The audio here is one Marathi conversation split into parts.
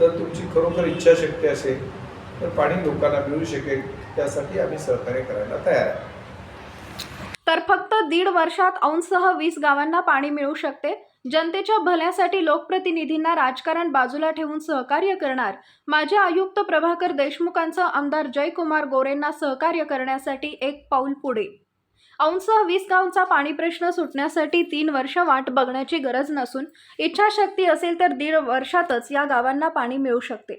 तर तुमची खरोखर इच्छाशक्ती असेल तर पाणी लोकांना मिळू शकेल त्यासाठी आम्ही सहकार्य करायला तयार आहे. तर फक्त दीड वर्षात औंधसह वीस गावांना पाणी मिळू शकते. जनतेच्या भल्यासाठी लोकप्रतिनिधींना राजकारण बाजूला ठेवून सहकार्य करणार माजी आयुक्त प्रभाकर देशमुखांचं आमदार जयकुमार गोरेंना सहकार्य करण्यासाठी एक पाऊल पुढे. औंसह वीस गावांचा पाणी प्रश्न सुटण्यासाठी तीन वर्ष वाट बघण्याची गरज नसून इच्छाशक्ती असेल तर दीड वर्षातच या गावांना पाणी मिळू शकते.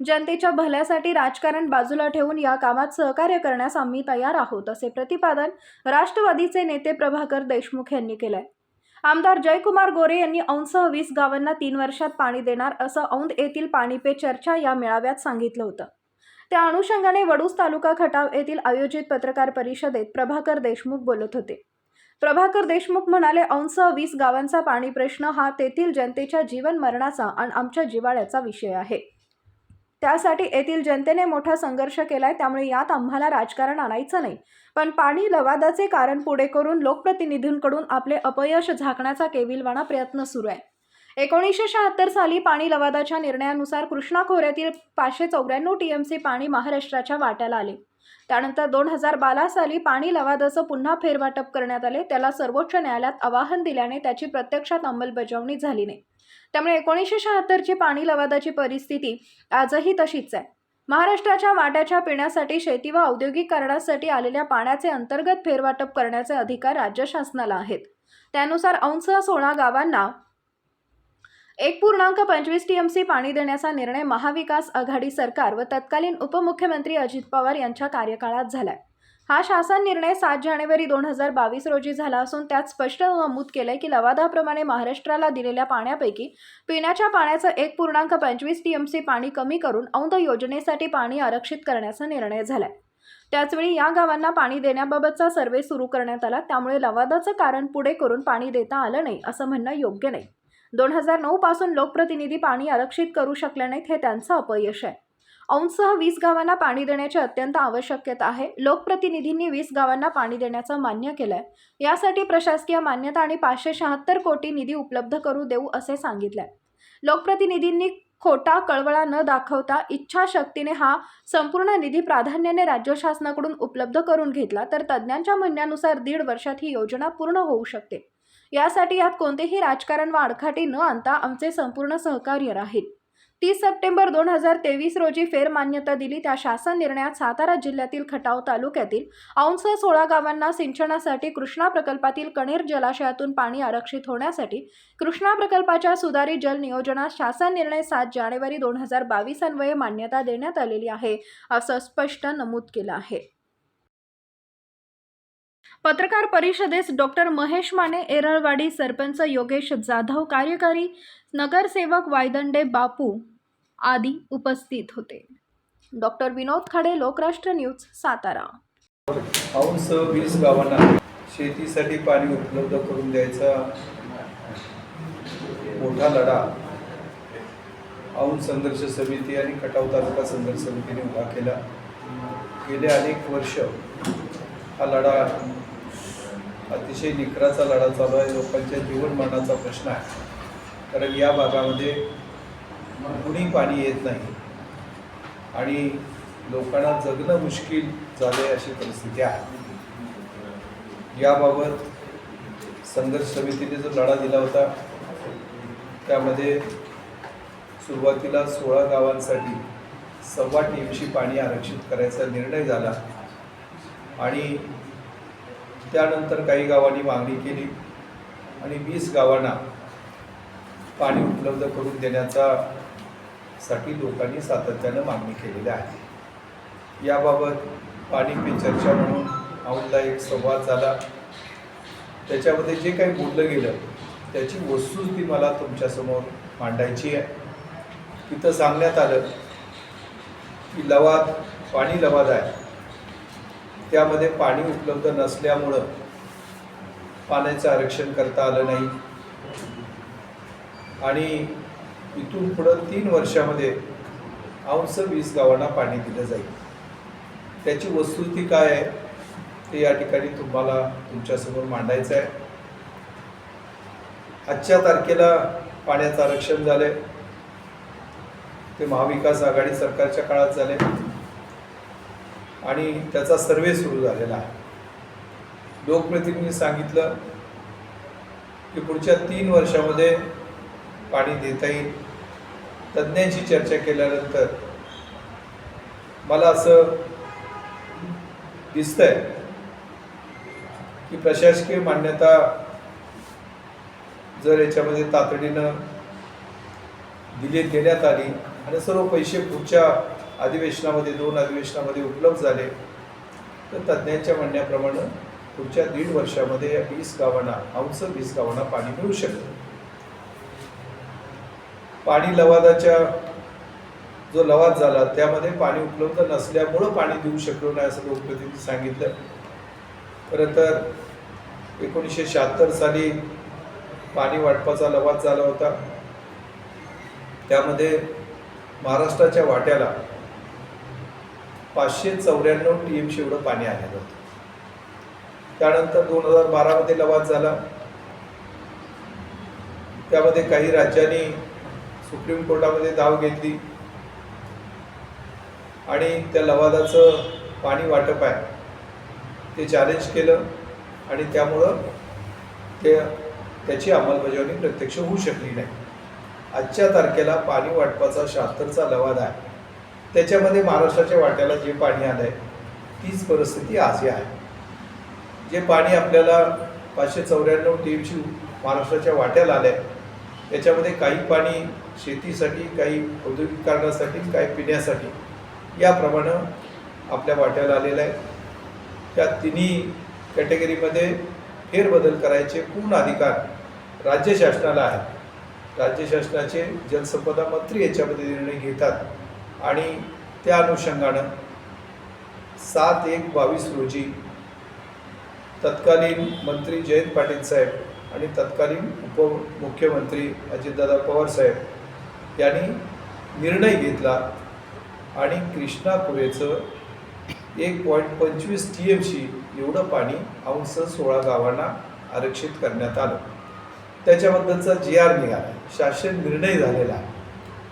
जनतेच्या भल्यासाठी राजकारण बाजूला ठेवून या कामात सहकार्य करण्यास आम्ही तयार आहोत असे प्रतिपादन राष्ट्रवादीचे नेते प्रभाकर देशमुख यांनी केलंय. आमदार जयकुमार गोरे यांनी औंधसह वीस गावांना तीन वर्षात पाणी देणार असं औंध येथील पाणी पे चर्चा या मेळाव्यात सांगितलं होतं. त्या अनुषंगाने वडूस तालुका खटाव येथील आयोजित पत्रकार परिषदेत प्रभाकर देशमुख बोलत होते. प्रभाकर देशमुख म्हणाले अंश वीस गावांचा पाणी प्रश्न हा तेथील जनतेच्या जीवन मरणाचा आणि आमच्या जिवाळ्याचा विषय आहे. त्यासाठी येथील जनतेने मोठा संघर्ष केलाय त्यामुळे यात आम्हाला राजकारण आणायचं नाही. पण पाणी लवादाचे कारण पुढे करून लोकप्रतिनिधींकडून आपले अपयश झाकण्याचा केविलवाणा प्रयत्न सुरू आहे. एकोणीसशे शहात्तर साली पाणी लवादाच्या निर्णयानुसार कृष्णा खोऱ्यातील पाचशे चौऱ्याण्णव टी एम सी पाणी महाराष्ट्राच्या वाट्याला आले. त्यानंतर दोन हजार बारा साली पाणी लवादाचं पुन्हा फेरवाटप करण्यात आले. त्याला सर्वोच्च न्यायालयात आवाहन दिल्याने त्याची प्रत्यक्षात अंमलबजावणी झाली नाही. त्यामुळे एकोणीसशे शहात्तरची पाणी लवादाची परिस्थिती आजही तशीच आहे. महाराष्ट्राच्या वाट्याच्या पिण्यासाठी शेती व औद्योगिक कारणासाठी आलेल्या पाण्याचे अंतर्गत फेरवाटप करण्याचे अधिकार राज्य शासनाला आहेत. त्यानुसार अंश सोळा गावांना एक पूर्णांक पंचवीस टी एम सी पाणी देण्याचा निर्णय महाविकास आघाडी सरकार व तत्कालीन उपमुख्यमंत्री अजित पवार यांच्या कार्यकाळात झालाय. हा शासन निर्णय सात जानेवारी दोन हजार बावीस रोजी झाला असून त्यात स्पष्ट नमूद केलंय की लवादाप्रमाणे महाराष्ट्राला दिलेल्या पाण्यापैकी पिण्याच्या पाण्याचं एक पूर्णांक पंचवीस टी एम सी पाणी कमी करून औंध योजनेसाठी पाणी आरक्षित करण्याचा निर्णय झालाय. त्याचवेळी या गावांना पाणी देण्याबाबतचा सर्वे सुरू करण्यात आला त्यामुळे लवादाचं कारण पुढे करून पाणी देता आलं नाही असं म्हणणं योग्य नाही. दोन हजार नऊ पासून लोकप्रतिनिधी पाणी आरक्षित करू शकले नाहीत हे त्यांचं अपयश आहे. औंधसह वीस गावांना पाणी देण्याची अत्यंत आवश्यकता आहे. लोकप्रतिनिधींनी वीस गावांना पाणी देण्याचं मान्य केलंय. यासाठी प्रशासकीय मान्यता आणि पाचशे शहात्तर कोटी निधी उपलब्ध करू देऊ असे सांगितलंय. लोकप्रतिनिधींनी खोटा कळवळा न दाखवता इच्छाशक्तीने हा संपूर्ण निधी प्राधान्याने राज्य शासनाकडून उपलब्ध करून घेतला तर तज्ज्ञांच्या म्हणण्यानुसार दीड वर्षात ही योजना पूर्ण होऊ शकते. यासाठी यात कोणतेही राजकारण व आडखाटी न आणता आमचे संपूर्ण सहकार्य राहील. तीस सप्टेंबर दोन हजार तेवीस रोजी फेरमान्यता दिली. त्या शासन निर्णयात सातारा जिल्ह्यातील खटाव तालुक्यातील औंस सोळा गावांना सिंचनासाठी कृष्णा प्रकल्पातील कणेर जलाशयातून पाणी आरक्षित होण्यासाठी कृष्णा प्रकल्पाच्या सुधारित जल नियोजनात शासन निर्णय सात जानेवारी दोन हजार बावीस अन्वये मान्यता देण्यात आलेली आहे असं स्पष्ट नमूद केलं आहे. पत्रकार परिषदेस डॉक्टर महेश माने एरळवाडी सरपंच योगेश जाधव कार्यकारी नगरसेवक वायदंडे बापू आदी उपस्थित होते. Doctor Vinod Khade Lokrashtra news Satara. Ounce वीस गावांना शेतीसाठी पाणी उपलब्ध करून द्यायचा मोठा लढा औंध संघर्ष समिती आणि खटाव तालुका संघर्ष समितीने उभा केला. गेले अनेक वर्ष हा लढा अतिशय निकराचा लढा चालू आहे. लोकांच्या जीवनमानाचा प्रश्न आहे. कारण या भागामध्ये कुणी पाणी येत नाही. आणि लोकांना जगणं मुश्किल झाले अशी परिस्थिती आहे. याबाबत संघर्ष समितीने जो लढा दिला होता त्यामध्ये सुरुवातीला सोळा गावांसाठी सव्वा टीमशी पाणी आरक्षित करायचा निर्णय झाला. आणि त्यानंतर काही गावांनी मागणी केली आणि वीस गावांना पाणी उपलब्ध करून देण्याचा साठी लोकांनी सातत्यानं मागणी केलेली आहे. याबाबत पाणी पे चर्चा म्हणून औंधला एक संवाद झाला. त्याच्यामध्ये जे काही बोललं गेलं त्याची वस्तुस्थिती मला तुमच्यासमोर मांडायची आहे. तिथं सांगण्यात आलं की लवाद पाणी लवाद आहे. त्यामध्ये पाणी उपलब्ध नसल्यामुळं पाण्याचं आरक्षण करता आलं नाही. आणि इथून पुढं तीन वर्षामध्ये अंश वीस गावांना पाणी दिलं जाईल. त्याची वस्तुस्थिती काय आहे ते या ठिकाणी तुम्हाला तुमच्यासमोर मांडायचं आहे. आजच्या तारखेला पाण्याचं आरक्षण झालं ते महाविकास आघाडी सरकारच्या काळात झाले आणि त्याचा सर्वे सुरू झालेला आहे. लोकप्रतिनिधी सांगितलं की पुढच्या तीन वर्षामध्ये पाणी देता येईल. तज्ज्ञांशी चर्चा केल्यानंतर मला असं दिसतंय की प्रशासकीय मान्यता जर याच्यामध्ये तातडीनं दिली देण्यात आली आणि सर्व पैसे पुढच्या अधिवेशनामध्ये दोन अधिवेशनामध्ये उपलब्ध झाले. तर तज्ज्ञांच्या म्हणण्याप्रमाणे पुढच्या दीड वर्षामध्ये या वीस गावांना अंश वीस गावांना पाणी मिळू शकतं. पाणी लवादाच्या जो लवाद झाला त्यामध्ये पाणी उपलब्ध नसल्यामुळं पाणी देऊ शकलो नाही असं लोकप्रतिनिधी सांगितलं. खरं तर एकोणीसशे शहात्तर साली पाणी वाटपाचा लवाद झाला होता. त्यामध्ये महाराष्ट्राच्या वाट्याला पाचशे चौऱ्याण्णव टी एम एवढं पाणी आलेलं होतं. त्यानंतर दोन हजार बारामध्ये लवाद झाला. त्यामध्ये काही राज्यांनी सुप्रीम कोर्टामध्ये धाव घेतली. आणि त्या लवादाचं पाणी वाटप आहे. ते चॅलेंज केलं आणि त्यामुळं ते त्याची अंमलबजावणी प्रत्यक्ष होऊ शकली नाही. आजच्या तारखेला पाणी वाटपाचा शहात्तरचा लवाद आहे. त्याच्यामध्ये महाराष्ट्राच्या वाट्याला जे पाणी आलं आहे तीच परिस्थिती आजही आहे. जे पाणी आपल्याला पाचशे चौऱ्याण्णव टी एमची महाराष्ट्राच्या वाट्याला आलं आहे त्याच्यामध्ये काही पाणी शेतीसाठी काही औद्योगिकरणासाठी काही पिण्यासाठी याप्रमाणे आपल्या वाट्याला आलेलं आहे. त्या तिन्ही कॅटेगरीमध्ये फेरबदल करायचे पूर्ण अधिकार राज्य शासनाला आहे. राज्य शासनाचे जलसंपदा मंत्री याच्यामध्ये निर्णय घेतात. आणि त्या अनुषंगानं सात एक बावीस रोजी तत्कालीन मंत्री जयंत पाटील साहेब आणि तत्कालीन उपमुख्यमंत्री अजितदादा पवार साहेब यांनी निर्णय घेतला आणि कृष्णा खोऱ्याचं एक पॉईंट पंचवीस टी एम सी एवढं पाणी अंश सोळा गावांना आरक्षित करण्यात आलं. त्याच्याबद्दलचा जी आर निघाला शासन निर्णय झालेला आहे.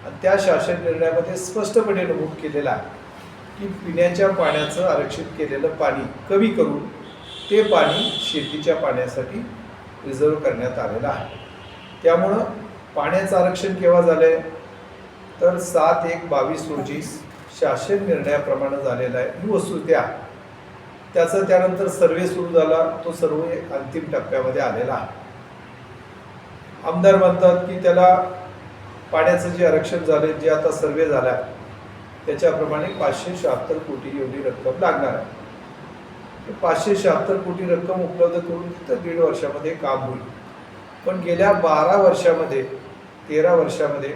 आणि त्या शासन निर्णयामध्ये स्पष्टपणे नमूद केलेला आहे की पिण्याच्या पाण्याचं आरक्षित केलेलं पाणी कमी करून ते पाणी शेतीच्या पाण्यासाठी रिझर्व करण्यात आलेलं आहे. त्यामुळं पाण्याचं आरक्षण केव्हा झालं आहे तर सात एक बावीस रोजी शासन निर्णयाप्रमाणे झालेला आहे. ही वस्तुस्थिती आहे त्याचा त्यानंतर सर्वे सुरू झाला. तो सर्वे अंतिम टप्प्यामध्ये आलेला आहे. आमदार म्हणतात की त्याला पाण्याचं जे आरक्षण झाले जे आता सर्वे झाला त्याच्याप्रमाणे पाचशे शहात्तर कोटी एवढी रक्कम लागणार आहे. पाचशे शहात्तर कोटी रक्कम उपलब्ध करून तर दीड वर्षामध्ये काम होईल. पण गेल्या बारा वर्षामध्ये तेरा वर्षामध्ये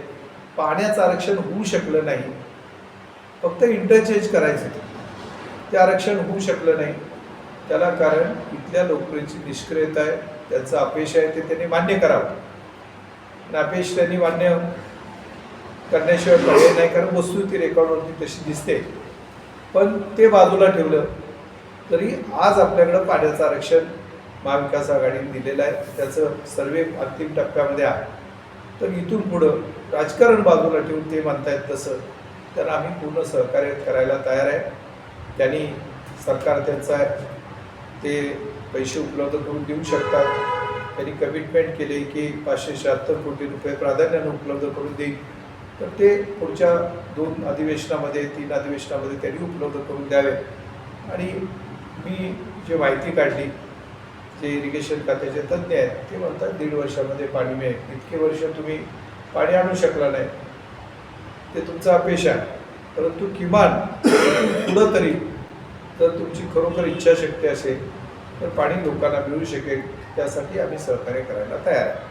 पाण्याचं आरक्षण होऊ शकलं नाही. फक्त इंटरचेंज करायचं ते आरक्षण होऊ शकलं नाही. त्याला कारण इथल्या लोकांची निष्क्रियता आहे त्यांचं अपयश आहे ते त्यांनी मान्य करावं. आणि त्यांनी मान्य करण्याशिवाय पर्याय नाही कारण वस्तू ती रेकॉर्डवरती तशी दिसते. पण ते बाजूला ठेवलं तरी आज आपल्याकडं पाण्याचं आरक्षण महाविकास आघाडीने दिलेलं आहे. त्याचं सर्वे अंतिम टप्प्यामध्ये आहे. तर इथून पुढं राजकारण बाजूला ठेवून ते म्हणतायत तसं तर आम्ही पूर्ण सहकार्य करायला तयार आहे. त्यांनी सरकार त्यांचं आहे. ते पैसे उपलब्ध करून देऊ शकतात. त्यांनी कमिटमेंट केले की पाचशे शहात्तर कोटी रुपये प्राधान्यानं उपलब्ध करून देईल. तर ते पुढच्या दोन अधिवेशनामध्ये तीन अधिवेशनामध्ये त्यांनी उपलब्ध करून द्यावे. आणि मी जे माहिती काढली जे इरिगेशन खात्याचे तज्ज्ञ आहेत ते म्हणतात दीड वर्षामध्ये पाणी मिळेल. इतके वर्ष तुम्ही पाणी आणू शकला नाही. ते तुमचा अपेक्षा आहे. परंतु किमान पुढं तरी जर तुमची खरोखर इच्छाशक्ती असेल तर पाणी लोकांना मिळू शकेल. त्यासाठी आम्ही सहकार्य करायला तयार आहे.